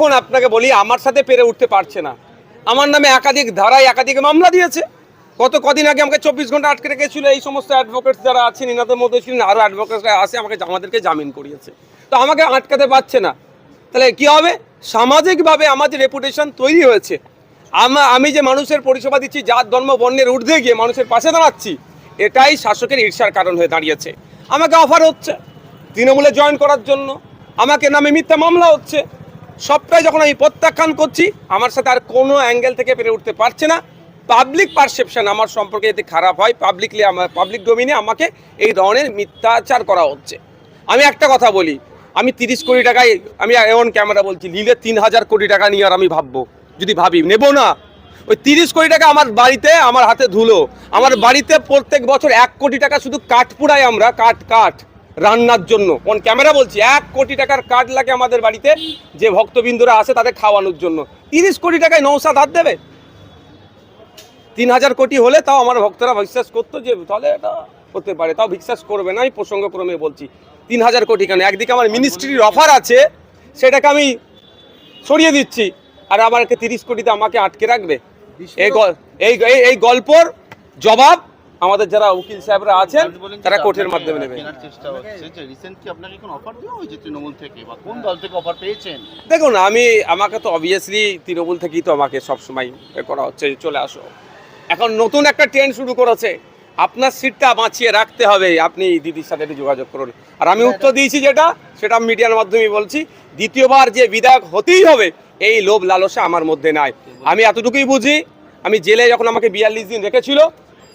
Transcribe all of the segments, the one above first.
দেখুন আপনাকে বলি, আমার সাথে পেরে উঠতে পারছে না। আমার নামে একাধিক ধারায় একাধিক মামলা দিয়েছে। গত কদিন আগে আমাকে চব্বিশ ঘণ্টা আটকে রেখেছিল এই সমস্ত অ্যাডভোকেটস যারা আছেন, ইনাদের মধ্যে ছিলেন আরও অ্যাডভোকেটসরা আসে আমাকে আমাদেরকে জামিন করিয়েছে। তো আমাকে আটকাতে পারছে না। তাহলে কি হবে? সামাজিকভাবে আমার যে রেপুটেশন তৈরি হয়েছে, আমা আমি যে মানুষের পরিষেবা দিচ্ছি জাত ধর্ম বর্ণের ঊর্ধ্বে গিয়ে মানুষের পাশে দাঁড়াচ্ছি, এটাই শাসকের ঈর্ষার কারণ হয়ে দাঁড়িয়েছে। আমাকে অফার হচ্ছে, তৃণমূলে জয়েন করার জন্য। আমাকে নামে মিথ্যা মামলা হচ্ছে। সবটাই যখন আমি প্রত্যাখ্যান করছি, আমার সাথে আর কোনো অ্যাঙ্গেল থেকে পেরে উঠতে পারছে না। পাবলিক পারসেপশন আমার সম্পর্কে যদি খারাপ হয় পাবলিকলি আমার পাবলিক ডোমিনে আমাকে এই ধরনের মিথ্যাচার করা হচ্ছে। আমি একটা কথা বলি, আমি তিরিশ কোটি টাকায়, আমি এমন ক্যামেরা বলছি, নিলে তিন হাজার কোটি টাকা নিয়ে আর আমি ভাববো। যদি ভাবি, নেব না। ওই তিরিশ কোটি টাকা আমার বাড়িতে, আমার হাতে ধুলো। আমার বাড়িতে প্রত্যেক বছর এক কোটি টাকা শুধু কাঠ পুড়াই আমরা, কাঠ কাঠ। রান্নার জন্য। কোন ক্যামেরা বলছি এক কোটি টাকার কাঠ লাগে আমাদের বাড়িতে যে ভক্তবিন্দুরা আসে তাদের খাওয়ানোর জন্য। তিরিশ কোটি টাকায় নৌসাদ হাত দেবে? তিন হাজার কোটি হলে তাও আমার ভক্তরা বিশ্বাস করতো যে তাহলে এটা হতে পারে। তাও বিশ্বাস করবে না আমি প্রসঙ্গক্রমে বলছি। তিন হাজার কোটি কেন? একদিকে আমার মিনিস্ট্রির অফার আছে সেটাকে আমি সরিয়ে দিচ্ছি। আর আমাকে তিরিশ কোটিতে আমাকে আটকে রাখবে? এই- এই গল্পর জবাব আমাদের যারা উকিল সাহেবরা আছেন তারা কোর্টের মাধ্যমে নেবে। দেখুন আমি আমাকে তো অবভিয়াসলি তৃণমূল থেকেই তো আমাকে সবসময় করা হচ্ছে চলে আসো। এখন নতুন একটা ট্রেন্ড শুরু করেছে। আপনার সিটটা বাঁচিয়ে রাখতে হবে। আপনি দিদির সাথে একটু যোগাযোগ করুন। আর আমি উত্তর দিয়েছি যেটা সেটা মিডিয়ার মাধ্যমে বলছি। দ্বিতীয়বার যে বিধায়ক হতেই হবে এই লোভ লালসা আমার মধ্যে নাই। আমি এতটুকুই বুঝি। আমি জেলে যখন আমাকে বিয়াল্লিশ দিন রেখেছিল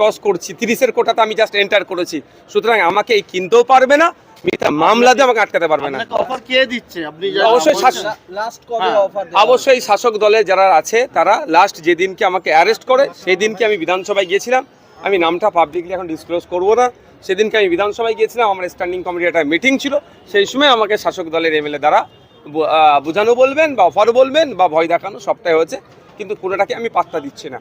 ক্রস করছি তিরিশের কোটাতে আমি জাস্ট এন্টার করেছি। সুতরাং আমাকে এই কিনতেও পারবে না মিথ্যা মামলা দিয়ে আমাকে আটকাতে পারবে না। অফার কে দিচ্ছে? আপনি অবশ্যই শাসক লাস্ট কবে হ্যাঁ, অফার অবশ্যই শাসক দলে যারা আছে তারা লাস্ট যেদিনকে আমাকে অ্যারেস্ট করে সেই দিনকে আমি বিধানসভায় গিয়েছিলাম। আমি নামটা পাবলিকলি এখন ডিসক্লোজ করব না। সেদিনকে আমি বিধানসভায় গিয়েছিলাম আমার স্ট্যান্ডিং কমিটির একটা মিটিং ছিল। সেই সময় আমাকে শাসক দলের এমএলএ দ্বারা বোঝানো বলবেন বা অফার বলবেন বা ভয় দেখানো সবটাই হয়েছে। কিন্তু কোনোটাকে আমি পাত্তা দিচ্ছি না।